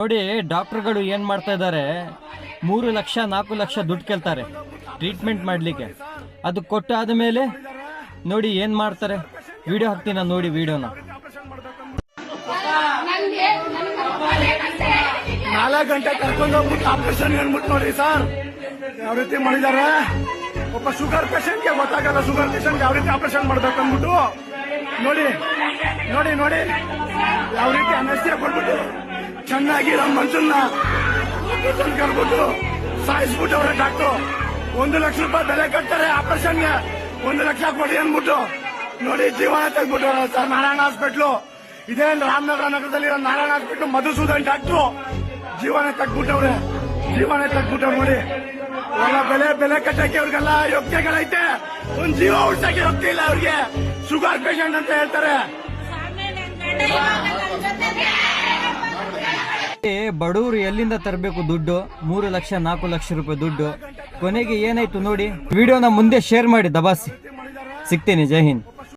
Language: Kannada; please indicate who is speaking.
Speaker 1: ನೋಡಿ, ಡಾಕ್ಟರ್ಗಳು ಏನು ಮಾಡ್ತಾ ಇದ್ದಾರೆ? ಮೂರು ಲಕ್ಷ, ನಾಲ್ಕು ಲಕ್ಷ ದುಡ್ಡು ಕೇಳ್ತಾರೆ ಟ್ರೀಟ್ಮೆಂಟ್ ಮಾಡಲಿಕ್ಕೆ. ಅದು ಕೊಟ್ಟು ಆದಮೇಲೆ ನೋಡಿ ಏನು ಮಾಡ್ತಾರೆ? ವಿಡಿಯೋ ಹಾಕ್ತೀನಿ ನೋಡಿ ವಿಡಿಯೋನ.
Speaker 2: ನಾಲ್ಕು ಗಂಟೆ ಕರ್ಕೊಂಡು ಹೋಗ್ಬಿಟ್ಟು ಆಪರೇಷನ್ ಹೇಳ್ಬಿಟ್ಟು ನೋಡಿ ಸರ್. ಯಾವ ರೀತಿ ಮಾಡಿದಾರೆ ಒಬ್ಬ ಶುಗರ್ ಪೇಷಂಟ್ಗೆ ಗೊತ್ತಾಗಲ್ಲ ಶುಗರ್ ಪೇಷಂಟ್ ಯಾವ ರೀತಿ ಆಪರೇಷನ್ ಮಾಡ್ಬೇಕು ಅಂದ್ಬಿಟ್ಟು ನೋಡಿ ನೋಡಿ ನೋಡಿ. ಯಾವ ರೀತಿ ಅನಸ್ತಿಯ ಕೊಟ್ಬಿಟ್ಟು ಮನ್ಸನ್ನ ಆಪರೇಷನ್ ಕರ್ಬಿಟ್ಟು ಸಾಯಿಸ್ಬಿಟ್ಟು ಅವ್ರೆ ಡಾಕ್ಟ್ರು. ಒಂದು ಲಕ್ಷ ರೂಪಾಯಿ ಬೆಲೆ ಕಟ್ತಾರೆ ಆಪರೇಷನ್ಗೆ. ಒಂದು ಲಕ್ಷ ಕೊಡಿ ಅಂದ್ಬಿಟ್ಟು. ನೋಡಿ ಜೀವನ ತೆಗ್ಬಿಟ್ಟು ಸರ್. ನಾರಾಯಣ ಹಾಸ್ಪಿಟ್ಲು. ಇದೇ ರಾಮನಗರ ನಗರದಲ್ಲಿರೋ ನಾರಾಯಣ ಹಾಸ್ಪಿಟ್ಲು ಮಧುಸೂದನ್ ಡಾಕ್ಟ್ರು. ಜೀವನ ತೆಗ್ಬಿಟ್ಟವ್ರೆ ಜೀವನ ತೆಗ್ಬಿಟ್ಟವ್ರು ನೋಡಿ. ಅವರ ಬೆಲೆ ಬೆಲೆ ಕಟ್ಟಕ್ಕೆ ಅವ್ರಿಗೆಲ್ಲ ಯೋಗ್ಯಗಳೈತೆ ಒಂದ್ ಜೀವ ಉಳ್ಸಕ್ಕೆ ಯೋಗ್ಯ ಇಲ್ಲ ಅವ್ರಿಗೆ. ಶುಗರ್ ಪೇಷಂಟ್ ಅಂತ ಹೇಳ್ತಾರೆ.
Speaker 1: ಬಡವರು ಎಲ್ಲಿಂದ ತರಬೇಕು ದುಡ್ಡು? ಮೂರು ಲಕ್ಷ, ನಾಲ್ಕು ಲಕ್ಷ ರೂಪಾಯಿ ದುಡ್ಡು. ಕೊನೆಗೆ ಏನಾಯ್ತು ನೋಡಿ, ವಿಡಿಯೋನ ಮುಂದೆ ಶೇರ್ ಮಾಡಿ, ದಬಾಸಿ. ಸಿಗ್ತೀನಿ, ಜೈ ಹಿಂದ್.